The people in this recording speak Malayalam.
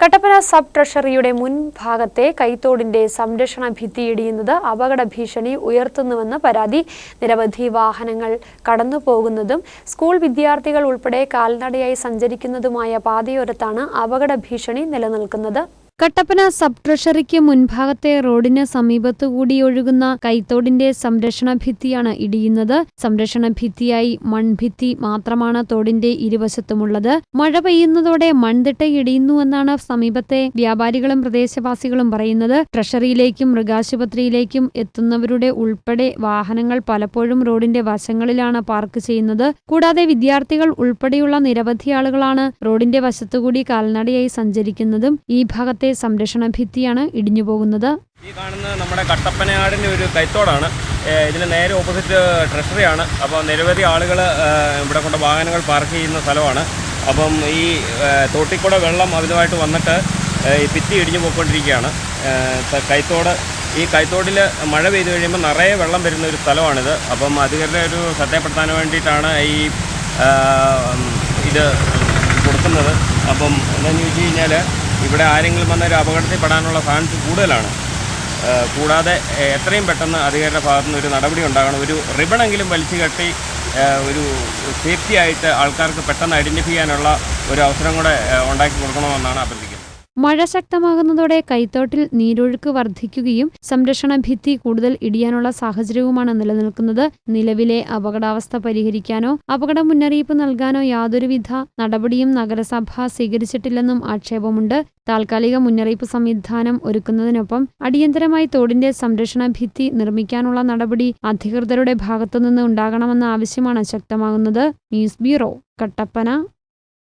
കട്ടപ്പന സബ് ട്രഷറിയുടെ മുൻഭാഗത്തെ കൈത്തോടിന്റെ സംരക്ഷണ ഭിത്തി ഇടിയുന്നത് അപകട ഭീഷണി ഉയർത്തുന്നുവെന്ന് പരാതി. നിരവധി വാഹനങ്ങൾ കടന്നുപോകുന്നതും സ്കൂൾ വിദ്യാർത്ഥികൾ ഉൾപ്പെടെ കാൽനടയായി സഞ്ചരിക്കുന്നതുമായ പാതയോരത്താണ് അപകട ഭീഷണി നിലനിൽക്കുന്നത്. കട്ടപ്പന സബ് ട്രഷറിക്ക് മുൻഭാഗത്തെ റോഡിന് സമീപത്തുകൂടി ഒഴുകുന്ന കൈത്തോടിന്റെ സംരക്ഷണ ഭിത്തിയാണ് ഇടിയുന്നത്. സംരക്ഷണ ഭിത്തിയായി മൺഭിത്തി മാത്രമാണ് തോടിന്റെ ഇരുവശത്തുമുള്ളത്. മഴ പെയ്യുന്നതോടെ മൺതിട്ട ഇടിയുന്നുവെന്നാണ് സമീപത്തെ വ്യാപാരികളും പ്രദേശവാസികളും പറയുന്നത്. ട്രഷറിയിലേക്കും മൃഗാശുപത്രിയിലേക്കും എത്തുന്നവരുടെ ഉൾപ്പെടെ വാഹനങ്ങൾ പലപ്പോഴും റോഡിന്റെ വശങ്ങളിലാണ് പാർക്ക് ചെയ്യുന്നത്. കൂടാതെ വിദ്യാർത്ഥികൾ ഉൾപ്പെടെയുള്ള നിരവധി ആളുകളാണ് റോഡിന്റെ വശത്തുകൂടി കാൽനടയായി സഞ്ചരിക്കുന്നതും ഈ ഭാഗത്തെ സംരക്ഷണ ഭിത്തിയാണ് ഇടിഞ്ഞു പോകുന്നത്. ഈ കാണുന്ന നമ്മുടെ കട്ടപ്പനയാടിന്റെ ഒരു കൈത്തോടാണ്. ഇതിന് നേരെ ഓപ്പോസിറ്റ് ട്രഷറിയാണ്. അപ്പോൾ നിരവധി ആളുകൾ ഇവിടെ കൊണ്ട് വാഹനങ്ങൾ പാർക്ക് ചെയ്യുന്ന സ്ഥലമാണ്. അപ്പം ഈ തോട്ടിക്കൂടെ വെള്ളം അമിതമായിട്ട് വന്നിട്ട് ഈ ഭിത്തി ഇടിഞ്ഞു പോയിക്കൊണ്ടിരിക്കുകയാണ്. കൈത്തോട് ഈ കൈത്തോടിൽ മഴ പെയ്തു കഴിയുമ്പോൾ നിറയെ വെള്ളം വരുന്ന ഒരു സ്ഥലമാണിത്. അപ്പം അധികരുടെ ഒരു ശ്രദ്ധപ്പെടുത്താൻ വേണ്ടിയിട്ടാണ് ഈ ഇത് കൊടുക്കുന്നത്. അപ്പം എന്താണെന്ന് ചോദിച്ചു കഴിഞ്ഞാൽ ഇവിടെ ആരെങ്കിലും വന്ന ഒരു അപകടത്തിൽ പെടാനുള്ള ചാൻസ് കൂടുതലാണ്. കൂടാതെ എത്രയും പെട്ടെന്ന് അധികാരിയുടെ ഭാഗത്തു നിന്ന് ഒരു നടപടി ഉണ്ടാകണം. ഒരു റിബണെങ്കിലും വലിച്ചു കെട്ടി ഒരു സേഫ്റ്റി ആയിട്ട് ആൾക്കാർക്ക് പെട്ടെന്ന് ഐഡന്റിഫൈ ചെയ്യാനുള്ള ഒരു അവസരം കൂടെ ഉണ്ടാക്കി കൊടുക്കണമെന്നാണ് അഭ്യർത്ഥിക്കുന്നത്. മഴ ശക്തമാകുന്നതോടെ കൈത്തോട്ടിൽ നീരൊഴുക്ക് വർദ്ധിക്കുകയും സംരക്ഷണ ഭിത്തി കൂടുതൽ ഇടിയാനുള്ള സാഹചര്യവുമാണ് നിലനിൽക്കുന്നത്. നിലവിലെ അപകടാവസ്ഥ പരിഹരിക്കാനോ അപകട മുന്നറിയിപ്പ് നൽകാനോ യാതൊരുവിധ നടപടിയും നഗരസഭ സ്വീകരിച്ചിട്ടില്ലെന്നും ആക്ഷേപമുണ്ട്. താൽക്കാലിക മുന്നറിയിപ്പ് സംവിധാനം ഒരുക്കുന്നതിനൊപ്പം അടിയന്തരമായി തോടിന്റെ സംരക്ഷണ ഭിത്തി നിർമ്മിക്കാനുള്ള നടപടി അധികൃതരുടെ ഭാഗത്തുനിന്ന് ഉണ്ടാകണമെന്ന ആവശ്യമാണ് ശക്തമാകുന്നത്. News bureau Kattappana.